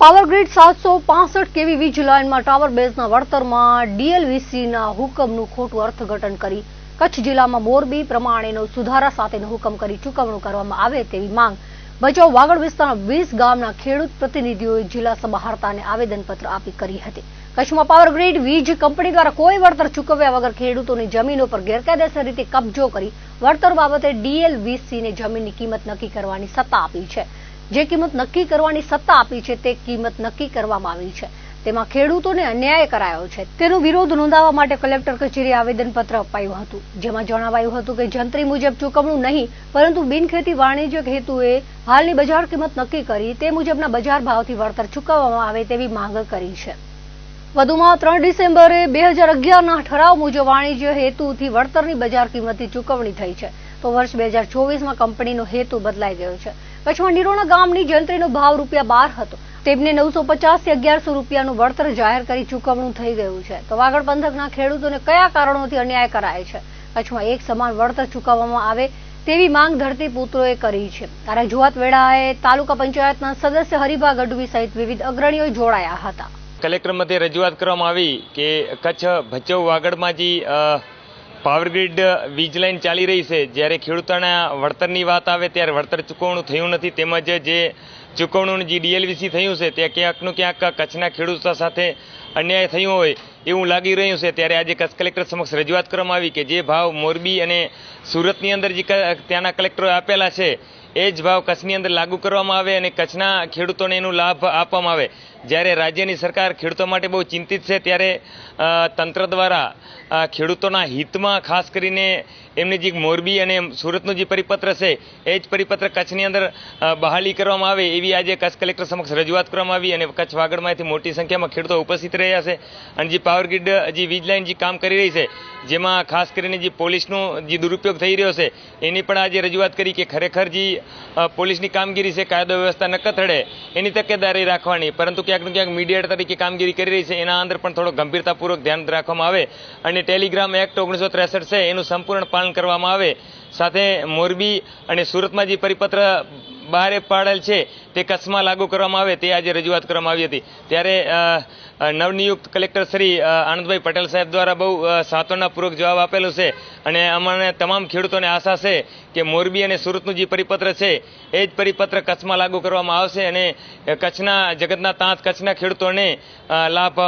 Power Grid સાતસો પાસઠ કેવી વીજ લાઇનમાં ટાવર બેઝના વળતરમાં ડીએલવીસીના હુકમનું ખોટું અર્થઘટન કરી કચ્છ જિલ્લામાં મોરબી પ્રમાણેનો સુધારા સાથેનો હુકમ કરી ચૂકવણું કરવામાં આવે તેવી માંગ. ભચાઉ વાગડ વિસ્તારના વીસ ગામના ખેડૂત પ્રતિનિધિઓએ જિલ્લા સભાહર્તાને આવેદનપત્ર આપી કરી હતી. કચ્છમાં પાવરગ્રીડ વીજ કંપની દ્વારા કોઈ વળતર ચૂકવ્યા વગર ખેડૂતોની જમીનો પર ગેરકાયદેસર રીતે કબજો કરી વળતર બાબતે ડીએલવીસીને જમીનની કિંમત નક્કી કરવાની સત્તા આપી છે. જે કિંમત નક્કી કરવાની સત્તા આપી છે તે કિંમત નક્કી કરવામાં આવી છે. તેમાં ખેડૂતોને અન્યાય કરાયો છે. તેનો વિરોધ નોંધાવવા માટે કલેક્ટર કચેરીએ આવેદનપત્ર અપાયું હતું. જેમાં જણાવાયું હતું કે જંત્રી મુજબ ચૂકવણું નહીં, પરંતુ બિનખેતી વાણિજ્યક હેતુએ હાલની બજાર કિંમત નક્કી કરી તે મુજબના બજાર ભાવથી વળતર ચૂકવવામાં આવે તેવી માંગ કરી છે. વધુમાં ત્રણ ડિસેમ્બરે બે હજાર અગિયારના ઠરાવ મુજબ વાણિજ્ય હેતુથી વળતરની બજાર કિંમતની ચૂકવણી થઈ છે. તો વર્ષ બે હજાર ચોવીસમાં કંપનીનો હેતુ બદલાઈ ગયો છે. કચ્છમાં નિરોણા ગામની જંત્રીનો ભાવ રૂપિયા બાર હતો. તેમને નવસો પચાસથી અગિયારસો રૂપિયાનું વળતર જાહેર કરી ચૂકવણું થઈ ગયું છે. તો વાગડ પંથકના ખેડૂતોને કયા કારણોથી અન્યાય કરાય છે? કચ્છમાં એક સમાન વળતર ચૂકવવામાં આવે તેવી માંગ ધરતીપુત્રોએ કરી છે. આ રજૂઆત વેળાએ તાલુકા પંચાયતના સદસ્ય હરિભા ગઢવી સહિત વિવિધ અગ્રણીઓ જોડાયા હતા. કલેક્ટર મધ્યે રજૂઆત કરવામાં આવી કે કચ્છ ભચાઉ વાગડમાં જે અ, પાવરગ્રીડ વીજ લાઇન ચાલી રહી છે. જ્યારે ખેડૂતોના વળતરની વાત આવે ત્યારે વળતર ચૂકવણું થયું નથી. તેમજ જે ચૂકવણું જે ડીએલવીસી થયું છે તે ક્યાંકનું ક્યાંક કચ્છના ખેડૂતો સાથે અન્યાય થયું હોય એવું લાગી રહ્યું છે. ત્યારે આજે કચ્છ કલેક્ટર સમક્ષ રજૂઆત કરવામાં આવી કે જે ભાવ મોરબી અને સુરતની અંદર જે ત્યાંના કલેક્ટરોએ આપેલા છે એ જ ભાવ કચ્છની અંદર લાગુ કરવામાં આવે અને કચ્છના ખેડૂતોને એનું લાભ આપવામાં આવે. જ્યારે રાજ્યની સરકાર ખેડૂતો માટે બહુ ચિંતિત છે, ત્યારે તંત્ર દ્વારા ખેડૂતોના હિતમાં ખાસ કરીને એમની જે મોરબી અને સુરતનું જે પરિપત્ર છે, એ જ પરિપત્ર કચ્છની અંદર બહાલી કરવામાં આવે એવી આજે કચ્છ કલેક્ટર સમક્ષ રજૂઆત કરવામાં આવી અને કચ્છ વાગડમાંથી મોટી સંખ્યામાં ખેડૂતો ઉપસ્થિત રહ્યા છે. અને જે પાવરગ્રીડ જે વીજ લાઇન જે કામ કરી રહી છે, જેમાં ખાસ કરીને જે પોલીસનો જે દુરુપયોગ થઈ રહ્યો છે, એની પણ આજે રજૂઆત કરી કે ખરેખર જે પોલીસની કામગીરી છે, કાયદો વ્યવસ્થા ન કથળે એની તકેદારી રાખવાની. પરંતુ ક્યાંક ક્યાંક મીડિયેટર તરીકે કામગીરી કરી રહી છે, એના અંદર પણ થોડો ગંભીરતાપૂર્વક ધ્યાન રાખવામાં આવે. અને ટેલિગ્રામ એક્ટ ઓગણીસો ત્રેસઠ છે, એનું સંપૂર્ણ પાલન કરવામાં આવે. સાથે મોરબી અને સુરતમાં જે પરિપત્ર બહાર પાડેલ છે, તે કચ્છમાં લાગુ કરવામાં આવે, તે આજે રજૂઆત કરવામાં આવી હતી. ત્યારે નવનિયુક્ત કલેક્ટર શ્રી આનંદભાઈ પટેલ સાહેબ દ્વારા બહુ સાંત્વનાપૂર્વક જવાબ આપેલો છે અને અમને તમામ ખેડૂતોને આશા છે કે મોરબી અને સુરતનું જે પરિપત્ર છે, એ જ પરિપત્ર કચ્છમાં લાગુ કરવામાં આવશે અને કચ્છના, જગતના તાંત કચ્છના ખેડૂતોને લાભ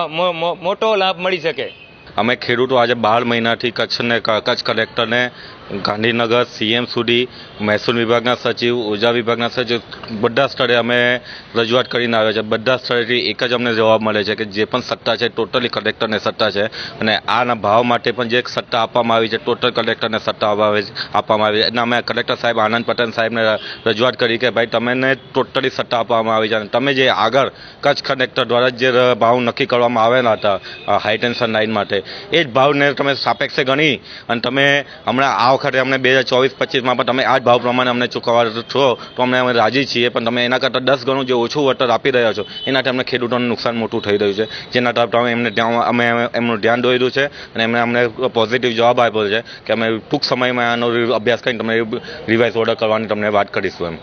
મોટો લાભ મળી શકે. અમે ખેડૂતો આજે બાર મહિનાથી કચ્છને કચ્છ કલેક્ટરને ગાંધીનગર સીએમ સુધી મહેસૂલ વિભાગના સચિવ, ઊર્જા વિભાગના સચિવ, બધા સ્થળે અમે રજૂઆત કરીને આવ્યા છે. બધા સ્થળેથી એક જ અમને જવાબ મળે છે કે જે પણ સત્તા છે, ટોટલી કલેક્ટરને સત્તા છે. અને આના ભાવ માટે પણ જે સત્તા આપવામાં આવી છે, ટોટલ કલેક્ટરને સત્તા આપવામાં આવી છે- અને અમે કલેક્ટર સાહેબ આનંદ પટેલ સાહેબને રજૂઆત કરી કે ભાઈ તમને ટોટલી સત્તા આપવામાં આવી છે. અને તમે જે આગળ કચ્છ કલેક્ટર દ્વારા જે ભાવ નક્કી કરવામાં આવેલા હતા હાઈ ટેન્શન લાઇન માટે, એ જ ભાવને તમે સાપેક્ષે ગણી અને તમે હમણાં આ વખતે અમને બે હજાર ચોવીસ, પચીસમાં પણ તમે આ જ ભાવ પ્રમાણે અમને ચૂકવવા છો, તો અમને અમે રાજી છીએ, પણ તમે એના કરતાં દસ ગણું જે ઓછું વળતર આપી રહ્યા છો, એનાથી અમને ખેડૂતોને નુકસાન મોટું થઈ રહ્યું છે. જેના તરફ અમે એમને અમે એમનું ધ્યાન દોર્યું છે અને એમણે અમને પોઝિટિવ જવાબ આપ્યો છે કે અમે ટૂંક સમયમાં આનો અભ્યાસ કરીને તમને રિવાઇઝ ઓર્ડર કરવાની તમને વાત કરીશું એમ.